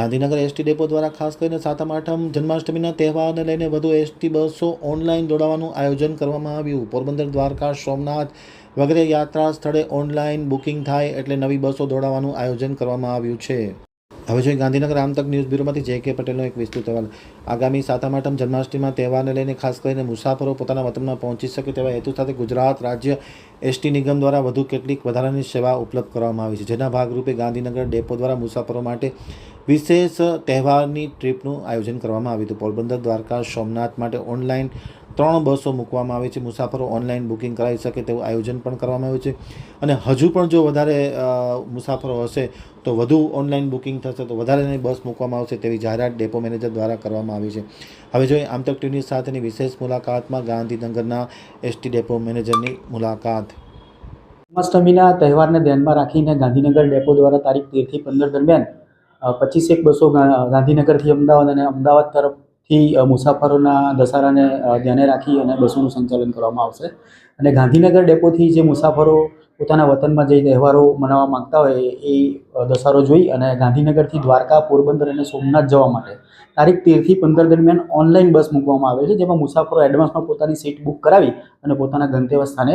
Gandhinagar ST depot દ્વારા ખાસ કરીને સાતમ, આઠમ જન્માષ્ટમીના તહેવારને લઈને વધુ એસટી બસો ઓનલાઈન દોડાવવાનું આયોજન કરવામાં આવ્યું. પોરબંદર, દ્વારકા, સોમનાથ વગેરે યાત્રા સ્થળે ઓનલાઈન બુકિંગ થાય એટલે નવી બસો દોડાવવાનું આયોજન કરવામાં આવ્યું છે. હવે જોઈએ ગાંધીનગર આમતક ન્યૂઝ બ્યુરોમાંથી જે કે પટેલનો એક વિસ્તૃત અહેવાલ આગામી સાતમ આઠમ જન્માષ્ટમીમાં તહેવારને લઈને ખાસ કરીને મુસાફરો પોતાના વતનમાં પહોંચી શકે તેવા હેતુ સાથે ગુજરાત રાજ્ય એસટી નિગમ દ્વારા વધુ કેટલીક વધારાની સેવા ઉપલબ્ધ કરવામાં આવી છે. જેના ભાગરૂપે ગાંધીનગર ડેપો દ્વારા મુસાફરો માટે વિશેષ તહેવારની ટ્રીપનું આયોજન કરવામાં આવ્યું હતું. પોરબંદર, દ્વારકા, સોમનાથ માટે ઓનલાઈન ત્રણ બસો મૂકવામાં આવી છે. મુસાફરો ઓનલાઈન બુકિંગ કરાવી શકે તેવું આયોજન પણ કરવામાં આવ્યું છે. અને હજુ પણ જો વધારે મુસાફરો હશે તો વધુ ઓનલાઈન બુકિંગ થશે તો વધારેની બસ મૂકવામાં આવશે તેવી જાહેરાત ડેપો મેનેજર દ્વારા કરવામાં આવી છે. હવે જોઈએ આમતક ટીવી સાથેની વિશેષ મુલાકાતમાં ગાંધીનગરના એસટી ડેપો મેનેજરની મુલાકાત. જન્માષ્ટમીના તહેવારને ધ્યાનમાં રાખીને ગાંધીનગર ડેપો દ્વારા તારીખ તેરથી પંદર દરમિયાન પચીસેક બસો ગાંધીનગરથી અમદાવાદ અને અમદાવાદ તરફથી અ, મુસાફરોના ધસારાને ધ્યાને રાખી અને બસોનું સંચાલન કરવામાં આવશે. અને ગાંધીનગર ડેપોથી જે મુસાફરો પોતાના વતનમાં જે તહેવારો મનાવવા માંગતા હોય એ દસારો જોઈ અને ગાંધીનગરથી દ્વારકા પોરબંદર અને સોમનાથ જવા માટે તારીખ તેરથી પંદર દરમિયાન ઓનલાઈન બસ મૂકવામાં આવે છે જેમાં મુસાફરો એડવાન્સમાં પોતાની સીટ બુક કરાવી અને પોતાના ગંતવ્ય સ્થાને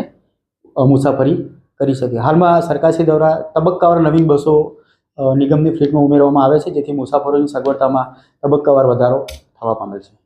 મુસાફરી કરી શકે. હાલમાં સરકારશ્રી દ્વારા તબક્કાવાર નવીન બસો નિગમની ફ્લીટમાં ઉમેરવામાં આવે છે જેથી મુસાફરોની સગવડતામાં તબક્કાવાર વધારો થવા પામે છે.